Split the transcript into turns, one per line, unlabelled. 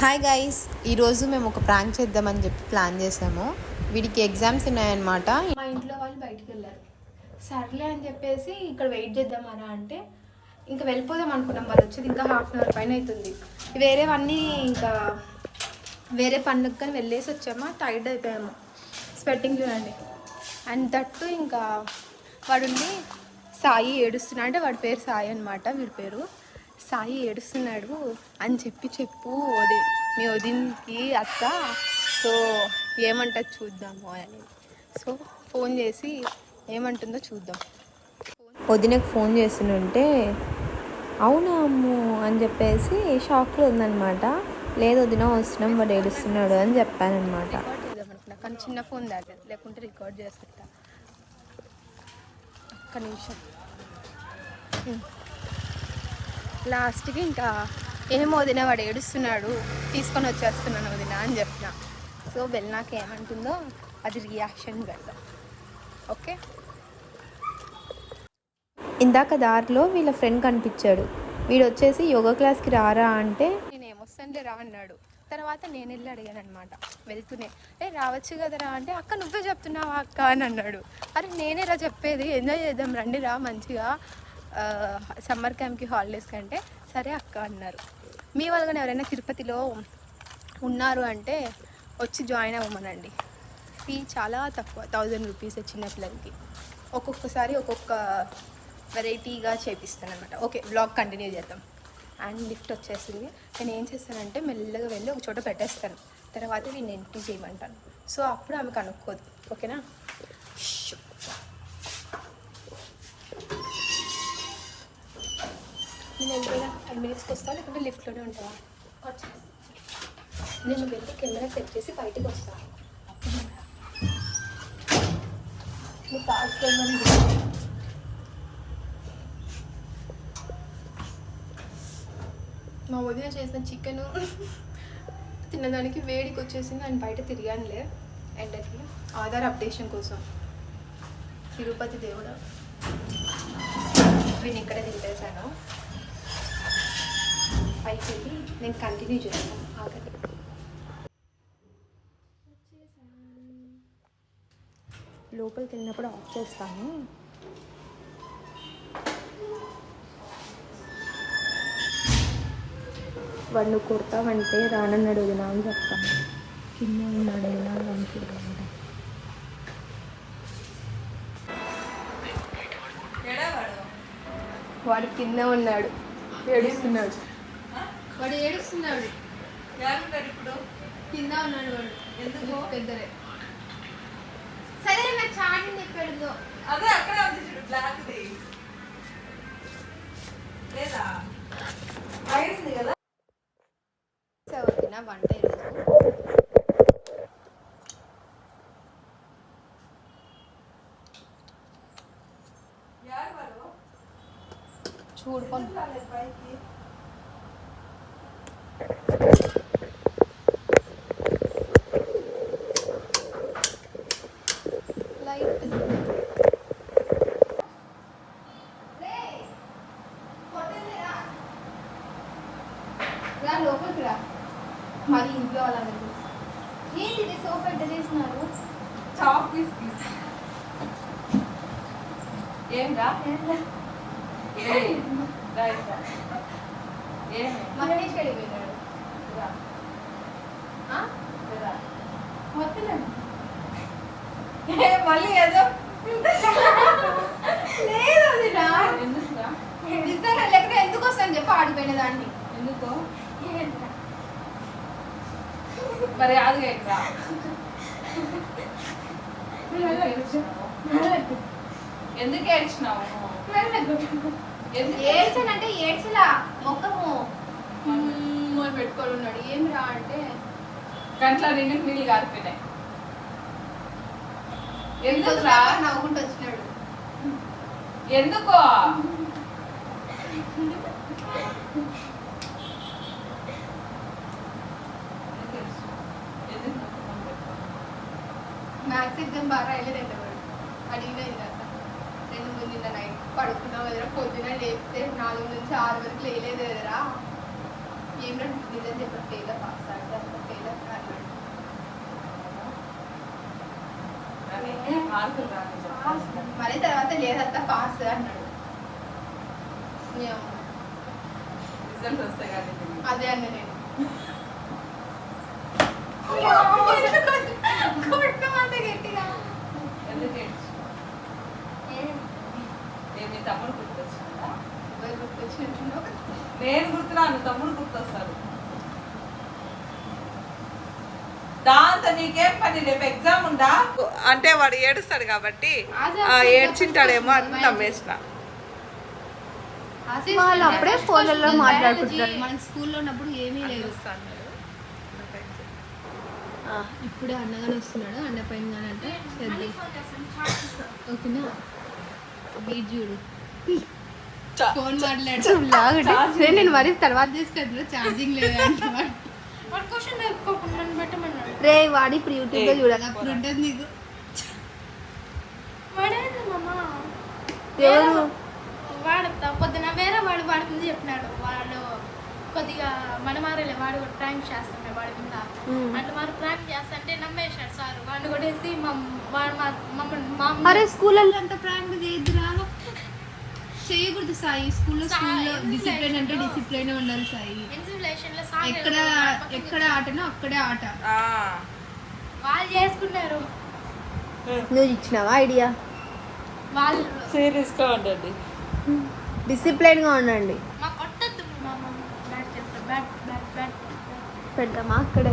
Hi guys ఈరోజు మేము ఒక ప్రాంక్ చేద్దామని చెప్పి ప్లాన్ చేసాము. వీడికి ఎగ్జామ్స్ ఉన్నాయన్నమాట.
మా ఇంట్లో వాళ్ళు బయటికి వెళ్ళారు. సర్లే అని చెప్పేసి ఇక్కడ వెయిట్ చేద్దామరా అంటే ఇంకా వెళ్ళిపోదాం అనుకున్నాం. వాళ్ళు వచ్చేది ఇంకా హాఫ్ అన్ అవర్ పైన అవుతుంది. వేరేవన్నీ ఇంకా వేరే పండుగ వెళ్ళేసి వచ్చామా టైర్డ్ అయిపోయాము. స్వెట్టింగ్ చూడండి. అండ్ తట్టు ఇంకా వాడుండి సాయి ఏడుస్తున్నాడు అంటే వాడి పేరు సాయి అనమాట వీడి పేరు. సాయి ఏడుస్తున్నాడు అని చెప్పి చెప్పు అదే మీ వదిన్కి అత్త. సో ఏమంటుంది చూద్దాము అని. సో ఫోన్ చేసి ఏమంటుందో చూద్దాం.
వదినకు ఫోన్ చేస్తుంటే అవునా అమ్ము అని చెప్పేసి షాక్లో ఉందన్నమాట. లేదు వదిన వస్తున్నాం వాడు ఏడుస్తున్నాడు అని చెప్పానమాట
కానీ చిన్న ఫోన్ దగ్గర లేకుంటే రికార్డ్ చేస్తా. ఒక్క నిమిషం. లాస్ట్కి ఇంకా ఏమో వదిన వాడు ఏడుస్తున్నాడు తీసుకొని వచ్చేస్తున్నాను వదిన అని చెప్పిన. సో వెళ్ళినాక ఏమంటుందో అది రియాక్షన్ పెడదాం ఓకే?
ఇందాక దారిలో వీళ్ళ ఫ్రెండ్ కనిపించాడు. వీడు వచ్చేసి యోగా క్లాస్కి రారా అంటే
నేను ఏమొస్తానులే రా అన్నాడు. తర్వాత నేను వెళ్ళి అడిగాను అనమాట వెళ్తూనే. ఏ రావచ్చు కదరా అంటే అక్క నువ్వే చెప్తున్నావా అక్క అని అన్నాడు. అరే నేనే రా చెప్పేది ఎంజాయ్ చేద్దాం రండి రా మంచిగా సమ్మర్ క్యాంప్కి హాలిడేస్ కంటే సరే అక్క అన్నారు. మీ వాళ్ళని ఎవరైనా తిరుపతిలో ఉన్నారు అంటే వచ్చి జాయిన్ అవ్వమనండి. ఫీ చాలా తక్కువ థౌజండ్ రూపీస్ చిన్నపిల్లలకి ఒక్కొక్కసారి ఒక్కొక్క వెరైటీగా చేపిస్తాను అనమాట ఓకే బ్లాగ్ కంటిన్యూ చేద్దాం. అండ్ లిఫ్ట్ వచ్చేసింది. నేను ఏం చేస్తానంటే మెల్లగా వెళ్ళి ఒక చోట పెట్టేస్తాను. తర్వాత నేను ఎంట్రీ చేయమంటాను. సో అప్పుడు ఆమె కనుక్కోదు. ఓకేనా? షూ. నేను వెళ్ళిపోయినా ఫైవ్ మినిట్స్కి వస్తా లేకుంటే లిఫ్ట్లోనే ఉంటావా? వచ్చేసి నేను వెళ్ళి కెమెరా సెట్ చేసి బయటకు వస్తాను నువ్వు పార్క్ మా వదిన చేసిన చికెను తినడానికి వేడికి వచ్చేసింది ఆయన బయట తిరిగానులే. ఎండకి ఆధార్ అప్డేషన్ కోసం. తిరుపతి దేవుడు. నేను ఇక్కడ దింపేశాను పైకి వెళ్ళి నేను కంటిన్యూ చేస్తాను. ఆఖరి
లోపలికి వెళ్ళినప్పుడు ఆఫ్ చేస్తాను. వాడు నువ్వు కొడతావంటే రానన్నాడు వదినా అని చెప్తాను. కింద ఉన్నాడు వదినా అని అనుకుంటాను
వాడు కింద ఉన్నాడు. ఏడుస్తున్నాడు. వాడు ఏడుస్తున్నాడు.
ఇప్పుడు
కింద ఉన్నాడు వాడు.
ఎందుకు?
పెద్దరే సరే నాకు చాటింగ్ చెప్పాడు
అదే అక్కడే ఉంది చూడు లేదా? ఉంది కదా?
వంట ఈరోజు
వాళ్ళు
చూడు
ఎందుకు రాలేదు పైకి
లైట్ రా లోపలికి రా మరి ఇంట్లో వాళ్ళందరూ ఏంటి ఇది సోఫా ఎట్ట చేసినారు
చాక్ పీస్ పీస్ ఏం రా ఏయ్, రా ఇట్రా. ఏమి
మహేష్ వెళ్ళిపోయినాడు
మళ్ళీ ఏదో
లేదు అది రా? నిజంగా లేకపోతే ఎందుకు వస్తాను చెప్పి ఆడిపోయిన దాన్ని
ఎందుకు? మరి రా ఎందుకు ఏడ్చినావు?
ఏడ్చానంటే ఏడ్చలా మొక్కము అని పెట్టుకొని ఉన్నాడు. ఏం రా అంటే
కంట్లో నిండు నీళ్ళు కారిపోయినాయి. ఎందుకు రా
నవ్వుకుంటూ వచ్చినాడు.
ఎందుకు?
బాగా రాయలేదండి అడిగిన రెండు మూడు నిన్న నైట్ పడుకున్నాం ఎదురా పొద్దున లేపితే నాలుగు నుంచి ఆరు వరకు లేలేదు ఎదురా. ఏం నిజం చెప్పారు టైలర్ పాస్
అడిగారు టైలర్ అన్నాడు
మళ్ళీ తర్వాత లేదంతా పాస్ అన్నాడు. అదే అన్న నేను.
దాంతో నీకేం పని? రేపు ఎగ్జామ్ ఉందా? అంటే వాడు ఏడుస్తాడు కాబట్టి ఆ, ఏడ్చింటాడేమో అని నమ్మేసిన
వాళ్ళు అప్పుడే ఫోన్లలో మాట్లాడుకుంటారు.
మన స్కూల్లో ఉన్నప్పుడు ఏమీ లేదు
ఆ,
ఇప్పుడే అన్నగానే వస్తున్నాడు. అన్న పైన కానీ అంటే ఓకేనా? బీట్ చూడు. ఫోన్ మాట్లాడు.
లాగుడు.
సరే, నేను మరి తర్వాత చేస్తాను ఛార్జింగ్ లేదా అంటే
రే వాడి ఇప్పుడు యూట్యూబ్లో చూడాలి.
అప్పుడు ఉంటుంది నీకు.
ఎవరు?
వాడు. త- పొద్దున వేరే వాడు వాడి ముందు చెప్పినాడు. వాడు కొద్దిగా మనమారలే వాడు కూడా ప్రాంక్ చేస్తుండే వాడి మీద. అట్లా మరి ప్రాంక్ చేస్తుంటే నమ్మేశాడు సార్. వాడిని కొట్టేసి మమ్- వాడు మా మమ్మల్ని మా
అరే స్కూల్లో అంత ప్రాంక్ చేయొద్దురా. చేయకూడదు సాయి. స్కూల్లో స్కూల్లో డిసిప్లిన్ అంటే డిసిప్లిన్ ఉండాలి సాయి.
ఇన్సులేషన్లో సార్
ఎక్కడ ఎక్కడ ఆటనో అక్కడే ఆట.
వాళ్ళు చేసుకున్నారు
నువ్వు ఇచ్చినావా ఐడియా?
వాళ్ళు
సీరియస్గా ఉండండి.
డిసిప్లైన్గా ఉండండి. పెడతామా అక్కడే?